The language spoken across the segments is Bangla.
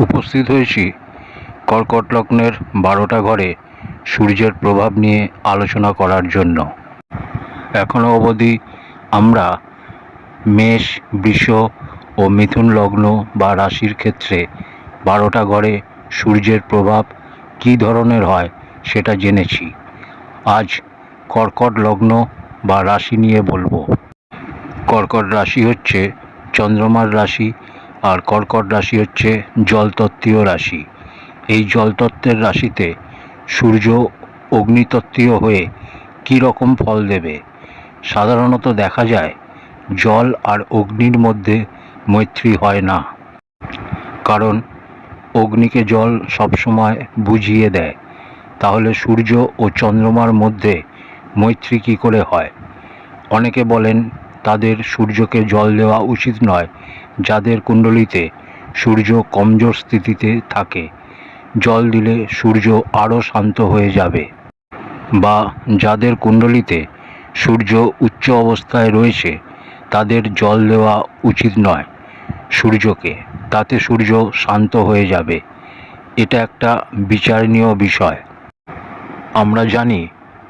উপস্থিত হয়েছি। কর্কট লগ্নের বারোটা ঘরে সূর্যের প্রভাব নিয়ে আলোচনা করার জন্য। এখনও অবধি আমরা মেষ, বৃষ ও মিথুন লগ্ন বা রাশির ক্ষেত্রে বারোটা ঘরে সূর্যের প্রভাব কী ধরনের হয় সেটা জেনেছি। আজ কর্কট লগ্ন বা রাশি নিয়ে বলব। কর্কট রাশি হচ্ছে চন্দ্রমার রাশি আর কর্কট রাশি হচ্ছে জলতত্ত্বীয় রাশি। এই জলতত্ত্বের রাশিতে সূর্য অগ্নিতত্ত্বীয় হয়ে কী রকম ফল দেবে? সাধারণত দেখা যায় জল আর অগ্নির মধ্যে মৈত্রী হয় না। কারণ অগ্নিকে জল সবসময় বুঝিয়ে দেয়। তাহলে সূর্য ও চন্দ্রমার মধ্যে মৈত্রী কী করে হয়? অনেকে বলেন তাদের সূর্যকে জল দেওয়া উচিত নয় যাদের কুণ্ডলিতে সূর্য কমজোর স্থিতিতে থাকে। জল দিলে সূর্য আরও শান্ত হয়ে যাবে। বা যাদের কুণ্ডলিতে সূর্য উচ্চ অবস্থায় রয়েছে, তাদের জল দেওয়া উচিত নয় সূর্যকে। তাতে সূর্য শান্ত হয়ে যাবে। এটা একটা বিচারণীয় বিষয়। আমরা জানি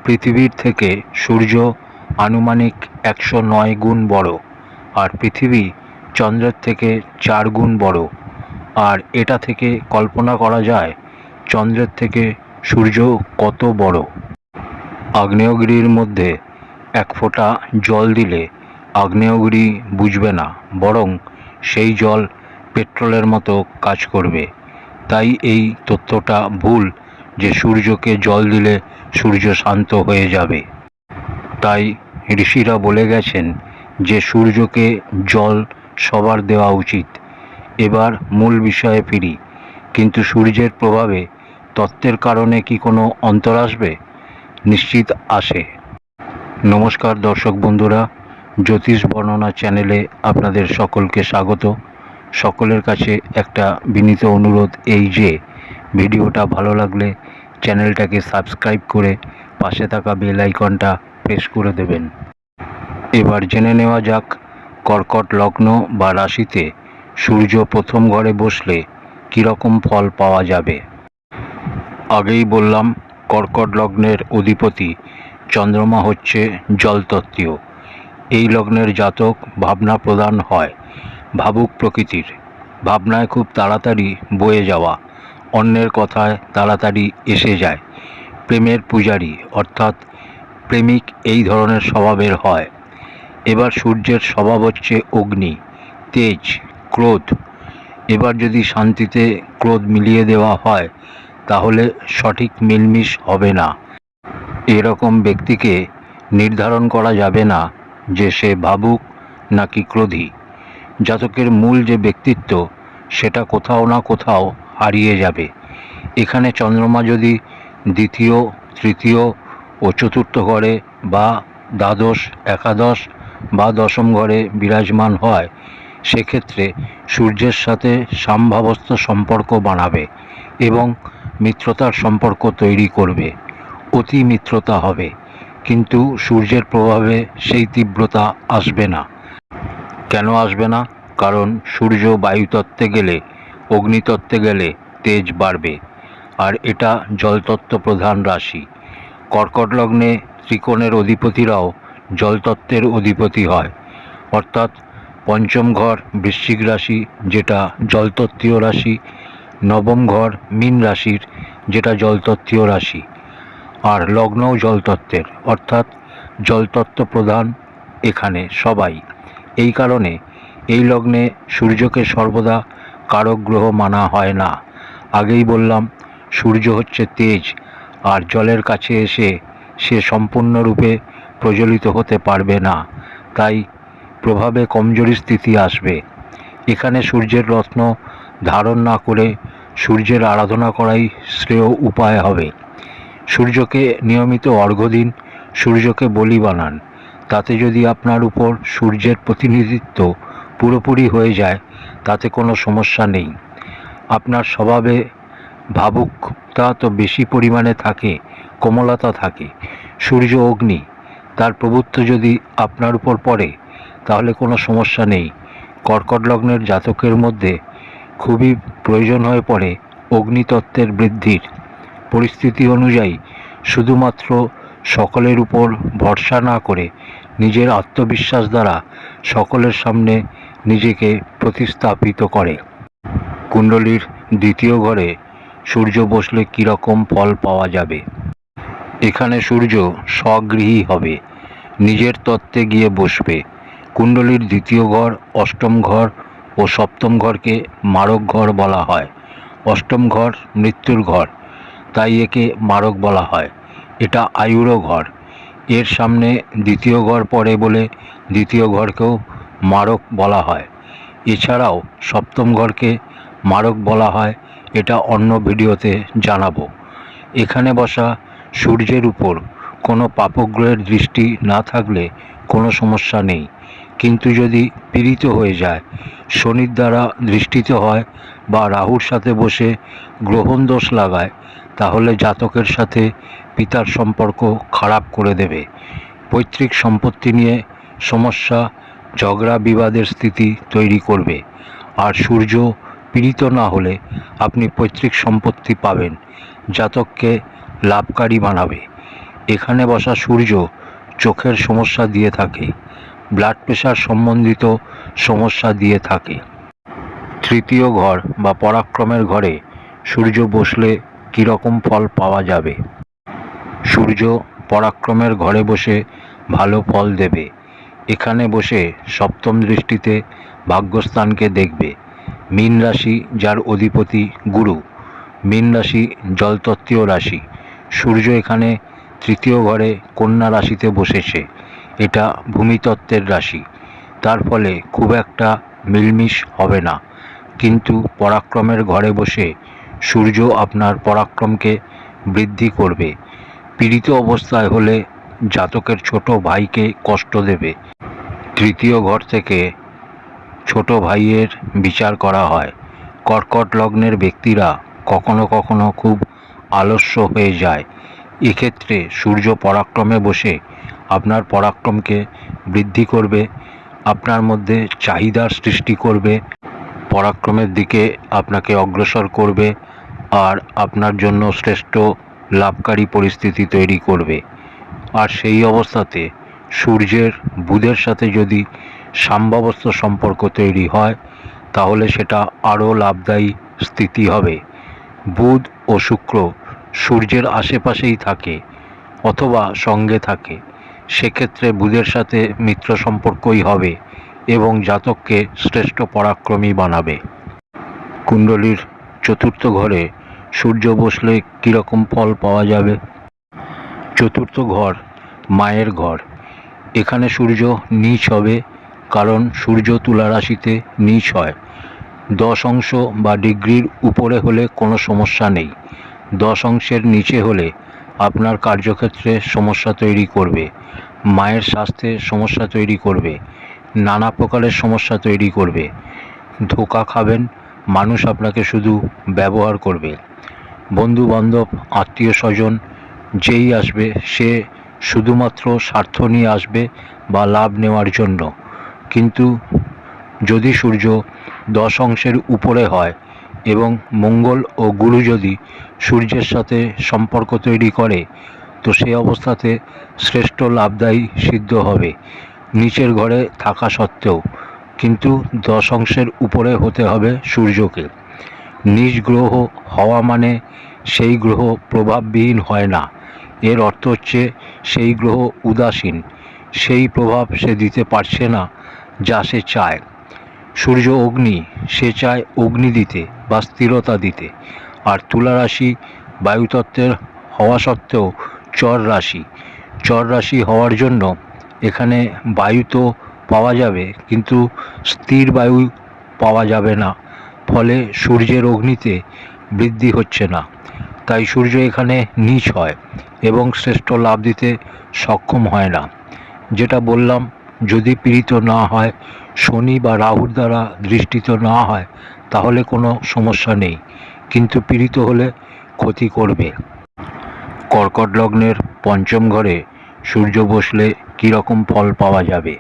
পৃথিবীর থেকে সূর্য আনুমানিক একশো নয় গুণ বড়, আর পৃথিবী চন্দ্রের থেকে চার গুণ বড়। আর এটা থেকে কল্পনা করা যায়, চন্দ্রের থেকে সূর্য কত বড়। আগ্নেয়গিরির মধ্যে এক ফোঁটা জল দিলে আগ্নেয়গিরি বুঝবে না, বরং সেই জল পেট্রোলের মতো কাজ করবে। তাই এই তথ্যটা ভুল যে সূর্যকে জল দিলে সূর্য শান্ত হয়ে যাবে। তাই ঋষিরা বলে গেছেন যে সূর্যকে জল সবার দেওয়া উচিত। এবার মূল বিষয়ে ফিরি। কিন্তু সূর্যের প্রভাবে তত্ত্বের কারণে কি কোনো অন্তর আসবে? নিশ্চিত আসে। নমস্কার দর্শক বন্ধুরা, জ্যোতিষ বর্ণনা চ্যানেলে আপনাদের সকলকে স্বাগত। সকলের কাছে একটা বিনীত অনুরোধ এই যে, ভিডিওটা ভালো লাগলে চ্যানেলটাকে সাবস্ক্রাইব করে পাশে থাকা বেল আইকনটা প্রেস করে দেবেন। এবার জেনে নেওয়া যাক কর্কট লগ্ন বা রাশিতে সূর্য প্রথম ঘরে বসলে কীরকম ফল পাওয়া যাবে? আগেই বললাম, কর্কট লগ্নের অধিপতি চন্দ্রমা হচ্ছে জলতত্ত্বীয়। এই লগ্নের জাতক ভাবনা প্রদান হয় ভাবুক প্রকৃতির। ভাবনায় খুব তাড়াতাড়ি বয়ে যাওয়া, অন্যের কথায় তাড়াতাড়ি এসে যায়। প্রেমের পূজারী, অর্থাৎ প্রেমিক এই ধরনের স্বভাবের হয়। এবার সূর্যের স্বভাব হচ্ছে অগ্নি, তেজ, ক্রোধ। এবার যদি শান্তিতে ক্রোধ মিলিয়ে দেওয়া হয়, তাহলে সঠিক মিলমিশ হবে না। এরকম ব্যক্তিকে নির্ধারণ করা যাবে না যে সে ভাবুক নাকি ক্রোধী। জাতকের মূল যে ব্যক্তিত্ব, সেটা কোথাও না কোথাও হারিয়ে যাবে। এখানে চন্দ্রমা যদি দ্বিতীয়, তৃতীয় ও চতুর্থ ঘরে বা দ্বাদশ, একাদশ বা দশম ঘরে বিরাজমান হয়, সেক্ষেত্রে সূর্যের সাথে সাম্ভাবস্থ সম্পর্ক বানাবে এবং মিত্রতার সম্পর্ক তৈরি করবে। অতি মিত্রতা হবে, কিন্তু সূর্যের প্রভাবে সেই তীব্রতা আসবে না। কেন আসবে না? কারণ সূর্য বায়ুতত্ত্বে গেলে, অগ্নিতত্ত্বে গেলে তেজ বাড়বে, আর এটা জলতত্ত্ব প্রধান রাশি। কর্কট লগ্নে ত্রিকোণের অধিপতিরাও জলতত্ত্বের অধিপতি হয়। অর্থাৎ পঞ্চম ঘর বৃশ্চিক রাশি, যেটা জলতত্ত্বীয় রাশি, নবম ঘর মীন রাশির, যেটা জলতত্ত্বীয় রাশি, আর লগ্নও জলতত্ত্বের। অর্থাৎ জলতত্ত্ব প্রধান এখানে সবাই। এই কারণে এই লগ্নে সূর্যকে সর্বদা কারক গ্রহ মানা হয় না। আগেই বললাম, সূর্য হচ্ছে তেজ, আর জলের কাছে এসে সে সম্পূর্ণরূপে প্রজ্বলিত হতে পারবে না। তাই প্রভাবে কমজোরি স্থিতি আসবে। এখানে সূর্যের রত্ন ধারণ না করে সূর্যের আরাধনা করাই শ্রেয় উপায় হবে। সূর্যকে নিয়মিত অর্ঘ্য দিন, সূর্যকে বলি বানান। তাতে যদি আপনার উপর সূর্যের প্রতিনিধিত্ব পুরোপুরি হয়ে যায়, তাতে কোনো সমস্যা নেই। আপনার স্বভাবে ভাবুকতা তো বেশি পরিমাণে থাকে, কোমলতা থাকে। সূর্য অগ্নি তার প্রভুত্ব যদি আপনার উপর পড়ে, তাহলে কোনো সমস্যা নেই। কর্কট লগ্নের জাতকের মধ্যে খুবই প্রয়োজন হয়ে পড়ে অগ্নিতত্ত্বের বৃদ্ধির। পরিস্থিতি অনুযায়ী শুধুমাত্র সকলের উপর ভরসা না করে নিজের আত্মবিশ্বাস দ্বারা সকলের সামনে নিজেকে প্রতিস্থাপিত করে। কুণ্ডলীর দ্বিতীয় ঘরে সূর্য বসলে কীরকম ফল পাওয়া যাবে? এখানে সূর্য স্বগৃহী হবে। নিজের তত্ত্বে গিয়ে বসবে। কুণ্ডলীর দ্বিতীয় ঘর, অষ্টম ঘর ও সপ্তম ঘরকে মারক ঘর বলা হয়। অষ্টম ঘর মৃত্যুর ঘর, তাই একে মারক বলা হয়। এটা আয়ুরও ঘর। এর সামনে দ্বিতীয় ঘর পড়ে বলে দ্বিতীয় ঘরকেও মারক বলা হয়। এছাড়াও সপ্তম ঘরকে মারক বলা হয়, এটা অন্য ভিডিওতে জানাব। এখানে বসা সূর্যের উপর কোনো পাপগ্রহের দৃষ্টি না থাকলে কোনো সমস্যা নেই। কিন্তু যদি পীড়িত হয়ে যায়, শনির দ্বারা দৃষ্টিত হয় বা রাহুর সাথে বসে গ্রহণ দোষ লাগায়, তাহলে জাতকের সাথে পিতার সম্পর্ক খারাপ করে দেবে। পৈতৃক সম্পত্তি নিয়ে সমস্যা, ঝগড়া, বিবাদের স্থিতি তৈরি করবে। আর সূর্য পীড়িত না হলে আপনি পৈতৃক সম্পত্তি পাবেন। জাতককে লাভকারী বানাবে। এখানে বসা সূর্য চোখের সমস্যা দিয়ে থাকে ব্লাড প্রেশার সম্বন্ধিত সমস্যা দিয়ে থাকে। তৃতীয় ঘর বা পরাক্রমের ঘরে সূর্য বসলে কীরকম ফল পাওয়া যাবে? সূর্য পরাক্রমের ঘরে বসে ভালো ফল দেবে। এখানে বসে সপ্তম দৃষ্টিতে ভাগ্যস্থানকে দেখবে। মীন রাশি যার অধিপতি গুরু, মীন রাশি জলতত্ত্বীয় রাশি। সূর্য এখানে তৃতীয় ঘরে কন্যা রাশিতে বসেছে। এটা ভূমিতত্ত্বের রাশি। তার ফলে খুব একটা মিলমিশ হবে না। কিন্তু পরাক্রমের ঘরে বসে সূর্য আপনার পরাক্রমকে বৃদ্ধি করবে। পীড়িত অবস্থায় হলে জাতকের ছোট ভাইকে কষ্ট দেবে। তৃতীয় ঘর থেকে ছোট ভাইয়ের বিচার করা হয়। কর্কট লগ্নের ব্যক্তিরা কখনো কখনো খুব আলস্য হয়ে যায়। এক্ষেত্রে সূর্য পরাক্রমে বসে আপনার পরাক্রমকে বৃদ্ধি করবে, আপনার মধ্যে চাহিদার সৃষ্টি করবে, পরাক্রমের দিকে আপনাকে অগ্রসর করবে আর আপনার জন্য শ্রেষ্ঠ লাভকারী পরিস্থিতি তৈরি করবে। আর সেই অবস্থাতে সূর্যের বুধের সাথে যদি সাম্যাবস্থ সম্পর্ক তৈরি হয়, তাহলে সেটা আরও লাভদায়ী স্থিতি হবে। বুধ ও শুক্র সূর্যের আশেপাশেই থাকে অথবা সঙ্গে থাকে। সেক্ষেত্রে বুধের সাথে মিত্র সম্পর্কই হবে এবং জাতককে শ্রেষ্ঠ পরাক্রমী বানাবে। কুণ্ডলীর চতুর্থ ঘরে সূর্য বসলে কীরকম ফল পাওয়া যাবে? চতুর্থ ঘর, মায়ের ঘর। এখানে সূর্য নীচ হবে কারণ সূর্য তুলা রাশিতে নীচ হয়। দশ অংশ বা ডিগ্রির উপরে হলে কোনো সমস্যা নেই। দশ অংশের নিচে হলে আপনার কার্যক্ষেত্রে সমস্যা তৈরি করবে, মায়ের স্বাস্থ্যে সমস্যা তৈরি করবে, নানা প্রকারের সমস্যা তৈরি করবে। ধোকা খাবেন, মানুষ আপনাকে শুধু ব্যবহার করবে। বন্ধু বান্ধব আত্মীয় স্বজন, যেই আসবে, সে শুধুমাত্র স্বার্থ নিয়ে আসবে বা লাভ নেওয়ার জন্য। কিন্তু যদি সূর্য দশ অংশের উপরে হয় এবং মঙ্গল ও গুরু যদি সূর্যের সাথে সম্পর্ক তৈরি করে, তো সে অবস্থাতে শ্রেষ্ঠ লাভদায়ী সিদ্ধ হবে। নিচের ঘরে থাকা সত্ত্বেও, কিন্তু দশ অংশের উপরে হতে হবে সূর্যকে। নিজ গ্রহ হওয়া মানে সেই গ্রহ প্রভাববিহীন হয় না। এর অর্থ হচ্ছে সেই গ্রহ উদাসীন। সেই প্রভাব সে দিতে পারছে না যা সে চায়। সূর্য অগ্নি, সে চায় অগ্নি দিতে। বা স্থিরতা দিতে। আর তুলা রাশি বায়ুতত্ত্বের হওয়া সত্ত্বেও চর রাশি। চর রাশি হওয়ার জন্য এখানে বায়ু তো পাওয়া যাবে, কিন্তু স্থির বায়ু পাওয়া যাবে না। ফলে সূর্যের অগ্নিতে বৃদ্ধি হচ্ছে না। তাই সূর্য এখানে নীচ হয় এবং শ্রেষ্ঠ লাভ দিতে সক্ষম হয় না। যেটা বললাম যদি পীড়িত না হয়, শনি বা রাহুর দ্বারা দৃষ্টিত না হয়, তাহলে কোনো সমস্যা নেই, কিন্তু পীড়িত হলে ক্ষতি করবে। কর্কট লগ্নের পঞ্চম ঘরে সূর্য বসলে কীরকম ফল পাওয়া যাবে?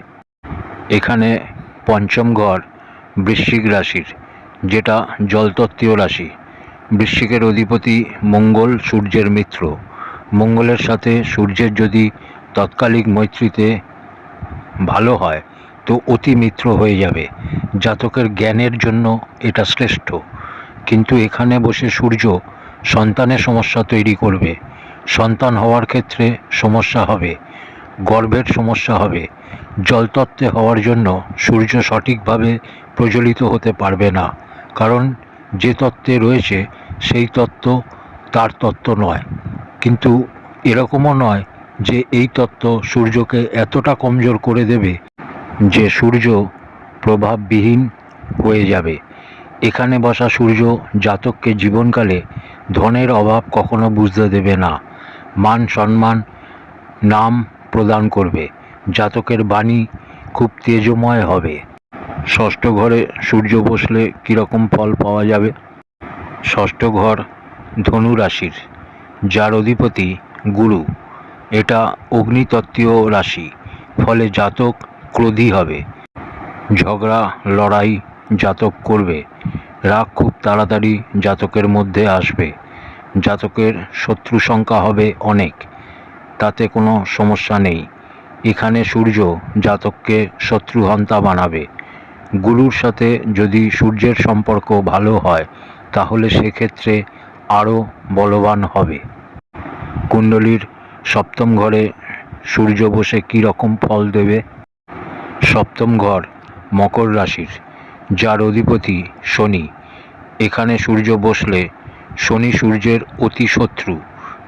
এখানে পঞ্চম ঘর বৃশ্চিক রাশির, যেটা জলতত্ত্বীয় রাশি। বৃশ্চিকের অধিপতি মঙ্গল সূর্যের মিত্র। মঙ্গলের সাথে সূর্যের যদি তৎকালিক মৈত্রীতে ভালো হয়, তো অতি মিত্র হয়ে যাবে। জাতকের জ্ঞানের জন্য এটা শ্রেষ্ঠ। কিন্তু এখানে বসে সূর্য সন্তানের সমস্যা তৈরি করবে। সন্তান হওয়ার ক্ষেত্রে সমস্যা হবে, গর্ভের সমস্যা হবে। জলতত্ত্বে হওয়ার জন্য সূর্য সঠিকভাবে প্রজ্বলিত হতে পারবে না। কারণ যে তত্ত্বে রয়েছে, সেই তত্ত্ব তার তত্ত্ব নয়। কিন্তু এরকমও নয় যে এই তত্ত্ব সূর্যকে এতটা কমজোর করে দেবে যে সূর্য প্রভাববিহীন হয়ে যাবে। এখানে বসা সূর্য জাতককে জীবনকালে ধনের অভাব কখনো বুঝতে দেবে না। মান সম্মান নাম প্রদান করবে। জাতকের বাণী খুব তেজময় হবে। ষষ্ঠ ঘরে সূর্য বসলে কীরকম ফল পাওয়া যাবে? ষষ্ঠ ঘর ধনু রাশির যার অধিপতি গুরু। এটা অগ্নিতত্ত্বীয় রাশি, ফলে জাতক ক্রোধী হবে। ঝগড়া, লড়াই জাতক করবে। রাগ খুব তাড়াতাড়ি জাতকের মধ্যে আসবে। জাতকের শত্রু সংখ্যা হবে অনেক, তাতে কোনো সমস্যা নেই। এখানে সূর্য জাতককে শত্রুহন্তা বানাবে। গুরুর সাথে যদি সূর্যের সম্পর্ক ভালো হয়, তাহলে সেক্ষেত্রে আরও বলবান হবে। কুণ্ডলীর সপ্তম ঘরে সূর্য বসে কী রকম ফল দেবে? সপ্তম ঘর, মকর রাশির, যার অধিপতি শনি। এখানে সূর্য বসলে শনি সূর্যের অতি শত্রু।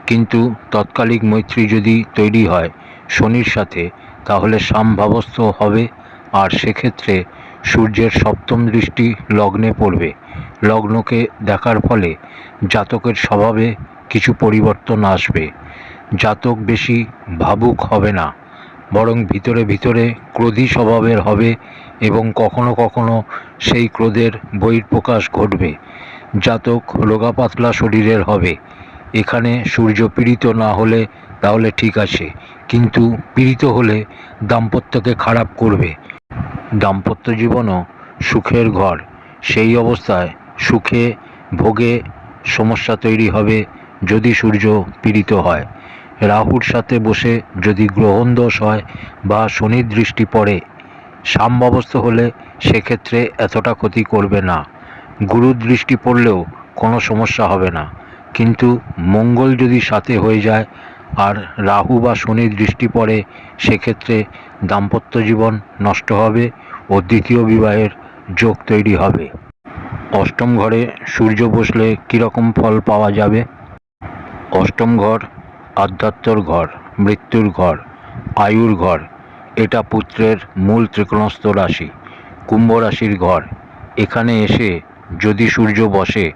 কিন্তু তৎকালিক মৈত্রী যদি তৈরি হয় শনির সাথে, তাহলে সামভাবস্থ হবে আর সেক্ষেত্রে সূর্যের সপ্তম দৃষ্টি লগ্নে পড়বে। লগ্নকে দেখার ফলে জাতকের স্বভাবে কিছু পরিবর্তন আসবে। জাতক বেশি ভাবুক হবে না, বরং ভিতরে ভিতরে ক্রোধী স্বভাবের হবে এবং কখনো কখনো সেই ক্রোধের বহির্প্রকাশ ঘটবে। জাতক রোগা পাতলা শরীরের হবে, এখানে সূর্য পীড়িত না হলে তাহলে ঠিক আছে, কিন্তু পীড়িত হলে দাম্পত্যকে খারাপ করবে। দাম্পত্য জীবনও সুখের ঘর, সেই অবস্থায় সুখে ভোগে সমস্যা তৈরি হবে যদি সূর্য পীড়িত হয়। রাহুর সাথে বসে যদি গ্রহণ দোষ হয় বা শনির দৃষ্টি পড়ে, সাম্যাবস্থ হলে সেক্ষেত্রে এতটা ক্ষতি করবে না। গুরুর দৃষ্টি পড়লেও কোনো সমস্যা হবে না। কিন্তু মঙ্গল যদি সাথে হয়ে যায় আর রাহু বা শনির দৃষ্টি পড়ে, সেক্ষেত্রে দাম্পত্য জীবন নষ্ট হবে ও দ্বিতীয় বিবাহের যোগ তৈরি হবে। অষ্টম ঘরে সূর্য বসলে কীরকম ফল পাওয়া যাবে? অষ্টম ঘর আধ্যাত্মর ঘর, মৃত্যুর ঘর, আয়ুর ঘর, এটা পুত্রের মূল ত্রিকোণস্থ রাশি, কুম্ভ রাশির ঘর। এখানে এসে যদি সূর্য বসে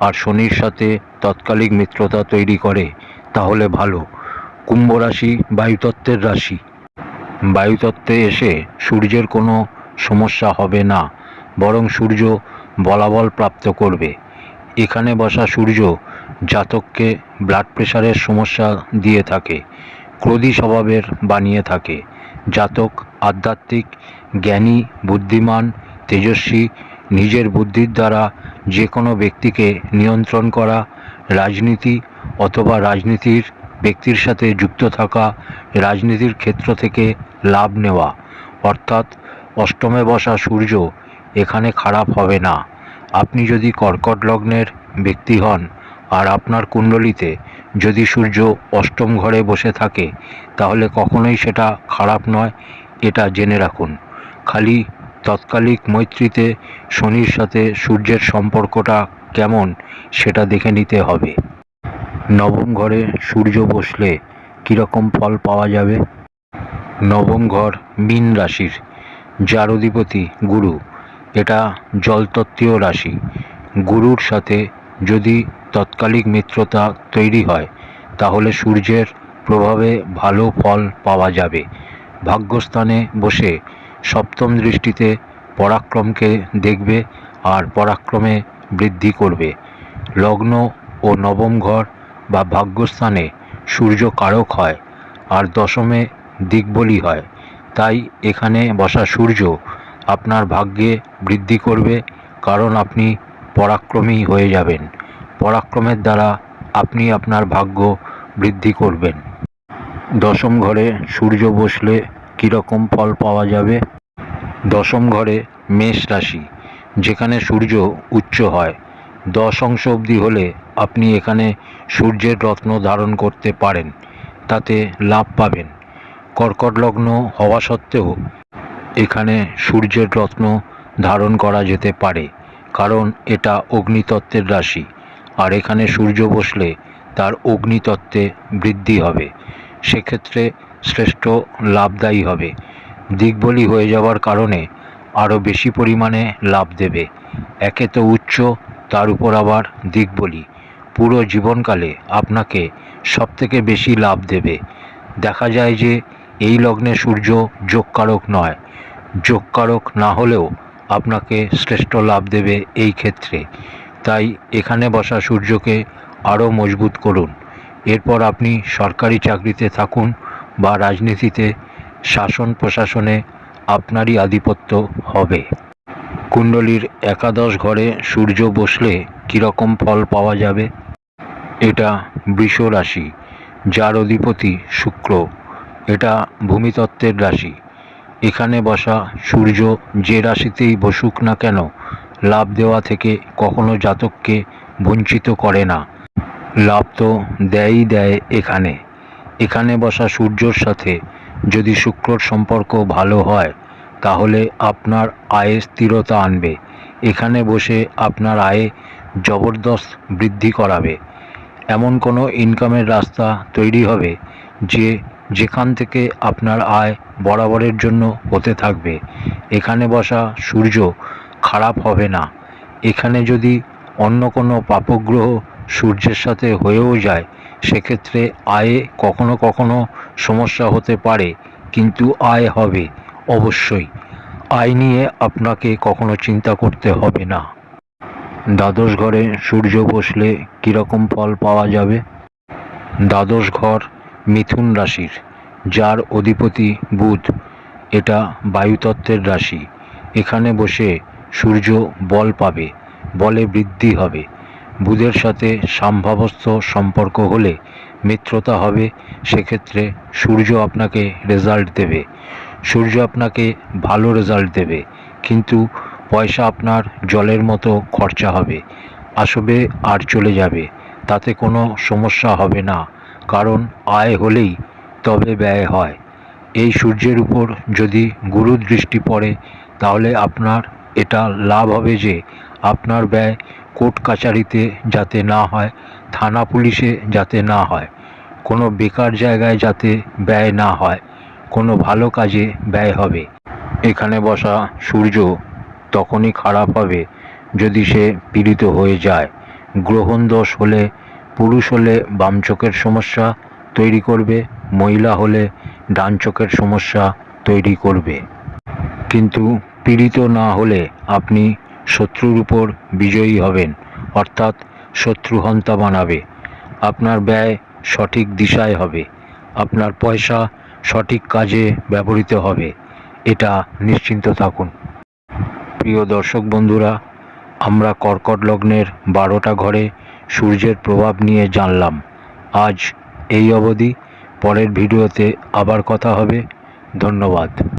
আর শনির সাথে তৎকালিক মিত্রতা তৈরি করে, তাহলে ভালো। কুম্ভ রাশি বায়ুতত্ত্বের রাশি। বায়ুতত্ত্বে এসে সূর্যের কোনো সমস্যা হবে না, বরং সূর্য বলাবল প্রাপ্ত করবে। এখানে বসা সূর্য জাতককে ব্লাড প্রেশারের সমস্যা দিয়ে থাকে, ক্রোধী স্বভাবের বানিয়ে থাকে। জাতক আধ্যাত্মিক, জ্ঞানী, বুদ্ধিমান, তেজস্বী, নিজের বুদ্ধির দ্বারা যে কোনো ব্যক্তিকে নিয়ন্ত্রণ করা, রাজনীতি অথবা রাজনীতির ব্যক্তির সাথে যুক্ত থাকা, রাজনীতির ক্ষেত্র থেকে লাভ নেওয়া। অর্থাৎ অষ্টমে বসা সূর্য এখানে খারাপ হবে না। আপনি যদি কর্কট লগ্নের ব্যক্তি হন আর আপনার কুণ্ডলিতে যদি সূর্য অষ্টম ঘরে বসে থাকে, তাহলে কখনোই সেটা খারাপ নয়, এটা জেনে রাখুন। খালি তৎকালিক মৈত্রীতে শনির সাথে সূর্যের সম্পর্কটা কেমন, সেটা দেখে নিতে হবে। নবম ঘরে সূর্য বসলে কীরকম ফল পাওয়া যাবে? নবম ঘর মীন রাশির যার অধিপতি গুরু। এটা জলতত্ত্বীয় রাশি। গুরুর সাথে যদি তৎকালিক মিত্রতা তৈরি হয়, তাহলে সূর্যের প্রভাবে ভালো ফল পাওয়া যাবে। ভাগ্যস্থানে বসে সপ্তম দৃষ্টিতে পরাক্রমকে দেখবে আর পরাক্রমে বৃদ্ধি করবে। লগ্ন ও নবম ঘর বা ভাগ্যস্থানে সূর্য কারক হয় আর দশমে দিকবলি হয়। তাই এখানে বসা সূর্য আপনার ভাগ্যে বৃদ্ধি করবে, কারণ আপনি পরাক্রমী হয়ে যাবেন। পরাক্রমের দ্বারা আপনি আপনার ভাগ্য বৃদ্ধি করবেন। দশম ঘরে সূর্য বসলে কীরকম ফল পাওয়া যাবে? দশম ঘরে মেষ রাশি, যেখানে সূর্য উচ্চ হয়। দশ অংশ অবধি হলে আপনি এখানে সূর্যের রত্ন ধারণ করতে পারেন, তাতে লাভ পাবেন। কর্কট লগ্ন হওয়া সত্ত্বেও এখানে সূর্যের রত্ন ধারণ করা যেতে পারে। কারণ এটা অগ্নিতত্ত্বের রাশি। আর এখানে সূর্য বসলে তার অগ্নিতত্ত্বে বৃদ্ধি হবে। সেক্ষেত্রে শ্রেষ্ঠ লাভদায়ী হবে। দিকবলি হয়ে যাওয়ার কারণে আরও বেশি পরিমাণে লাভ দেবে। একে তো উচ্চ, তার উপর আবার দিকবলি। পুরো জীবনকালে আপনাকে সবথেকে বেশি লাভ দেবে। দেখা যায় যে এই লগ্নে সূর্য যোগকারক নয়। যোগকারক না হলেও আপনাকে শ্রেষ্ঠ লাভ দেবে এই ক্ষেত্রে। তাই এখানে বসা সূর্যকে আরও মজবুত করুন। এরপর আপনি সরকারি চাকরিতে থাকুন বা রাজনীতিতে, শাসন প্রশাসনে আপনারই আধিপত্য হবে। কুণ্ডলীর একাদশ ঘরে সূর্য বসলে কীরকম ফল পাওয়া যাবে? এটা বৃষ রাশি যার অধিপতি শুক্র। এটা ভূমিতত্ত্বের রাশি। এখানে বসা সূর্য যে রাশিতেই বসুক না কেন, লাভ দেওয়া থেকে কখনো জাতককে বঞ্চিত করে না। লাভ তো দেয়ই দেয় এখানে। এখানে বসা সূর্যর সাথে যদি শুক্রর সম্পর্ক ভালো হয়, তাহলে আপনার আয়ে স্থিরতা আনবে। এখানে বসে আপনার আয়ে জবরদস্ত বৃদ্ধি করাবে। এমন কোনো ইনকামের রাস্তা তৈরি হবে, যে যেখান থেকে আপনার আয় বরাবরের জন্য হতে থাকবে। এখানে বসা সূর্য খারাপ হবে না। এখানে যদি অন্য কোনো পাপগ্রহ সূর্যের সাথে হয়েও যায়, সেক্ষেত্রে আয়ে কখনো কখনো সমস্যা হতে পারে, কিন্তু আয় হবে অবশ্যই। আয় নিয়ে আপনাকে কখনো চিন্তা করতে হবে না। দ্বাদশ ঘরে সূর্য বসলে কীরকম ফল পাওয়া যাবে? দ্বাদশ ঘর মিথুন রাশির, যার অধিপতি বুধ। এটা বায়ুতত্ত্বের রাশি। এখানে বসে সূর্য বল পাবে, বলে বৃদ্ধি হবে। বুধের সাথে সাম্ভাবস্থ সম্পর্ক হলে মিত্রতা হবে, সেক্ষেত্রে সূর্য আপনাকে রেজাল্ট দেবে। সূর্য আপনাকে ভালো রেজাল্ট দেবে, কিন্তু পয়সা আপনার জলের মতো খরচা হবে। আসবে আর চলে যাবে, তাতে কোনো সমস্যা হবে না। কারণ আয় হলেই তবে ব্যয় হয়। এই সূর্যের উপর যদি গুরু দৃষ্টি পড়ে, তাহলে আপনার এটা লাভ হবে যে আপনার ব্যয় কোর্ট কাচারিতে যাতে না হয়, থানা পুলিশে যাতে না হয়, কোনো বেকার জায়গায় যাতে ব্যয় না হয়, কোনো ভালো কাজে ব্যয় হবে। এখানে বসা সূর্য তখনই খারাপ হবে যদি সে পীড়িত হয়ে যায়। গ্রহণ দোষ হলে পুরুষ হলে বাম চোখের সমস্যা তৈরি করবে, মহিলা হলে ডান চোখের সমস্যা তৈরি করবে। কিন্তু পীড়িত না হলে আপনি শত্রুর উপর বিজয়ী হবেন, অর্থাৎ শত্রু হন্তা বানাবে। আপনার ব্যয় সঠিক দিশায় হবে, আপনার পয়সা সঠিক কাজে ব্যবহৃত হবে, এটা নিশ্চিন্ত থাকুন। প্রিয় দর্শক বন্ধুরা, আমরা কর্কট লগ্নের বারোটা ঘরে সূর্যের প্রভাব নিয়ে জানলাম। আজ এই অবধি পরের ভিডিওতে আবার কথা হবে। ধন্যবাদ।